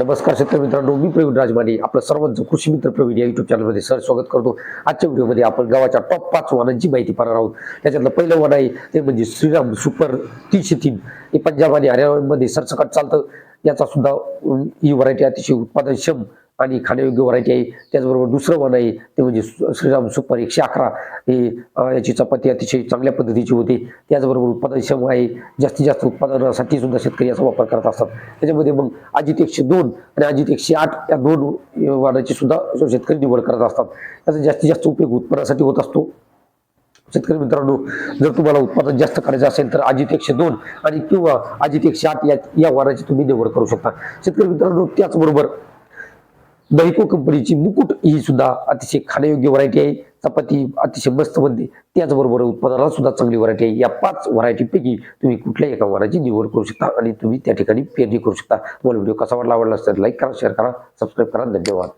नमस्कार शेतकरी मित्रांनो मी प्रवीण राजमाने आपलं सर्वांचं कृषी मित्र प्रवीण या युट्यूब चॅनलमध्ये सर स्वागत करतो. आजच्या व्हिडिओमध्ये आपण गावाच्या टॉप पाच वाहनांची माहिती पाहणार आहोत. त्याच्यातलं पहिलं वाहन आहे ते म्हणजे श्रीराम सुपर तीनशे तीन. हे पंजाब आणि हरियाणामध्ये सरसकट चालतं. याचा सुद्धा ही व्हरायटी अतिशय उत्पादनक्षम आणि खाण्यायोग्य व्हरायटी आहे. त्याचबरोबर दुसरं वाहन आहे ते म्हणजे श्रीराम सुपर एकशे अकरा. हे याची चपाती अतिशय चांगल्या पद्धतीची होते. त्याचबरोबर उत्पादनक्षम आहे. जास्तीत जास्त उत्पादनासाठी सुद्धा शेतकरी याचा वापर करत असतात. त्याच्यामध्ये मग अजित एकशे दोन आणि अजित एकशे आठ या दोन वाहनाची सुद्धा शेतकरी निवड करत असतात. त्याचा जास्तीत जास्त उपयोग उत्पन्नासाठी होत असतो. शेतकरी मित्रांनो जर तुम्हाला उत्पादन जास्त करायचं असेल तर अजित एकशे दोन आणि किंवा अजित एकशे आठ या या तुम्ही निवड करू शकता. शेतकरी मित्रांनो त्याचबरोबर दहिको कंपनीची मुकुट ही सुद्धा अतिशय खाण्यायोग्य व्हरायटी आहे. चपाती अतिशय मस्त बनते. त्याचबरोबर उत्पादनाला सुद्धा चांगली व्हरायटी आहे. या पाच व्हरायटीपैकी तुम्ही कुठल्याही एका वाहनाची निवड करू शकता आणि तुम्ही त्या ठिकाणी पेरणी करू शकता. तुम्हाला व्हिडिओ कसा वाटला आवडला असेल लाईक करा शेअर करा सबस्क्राईब करा. धन्यवाद.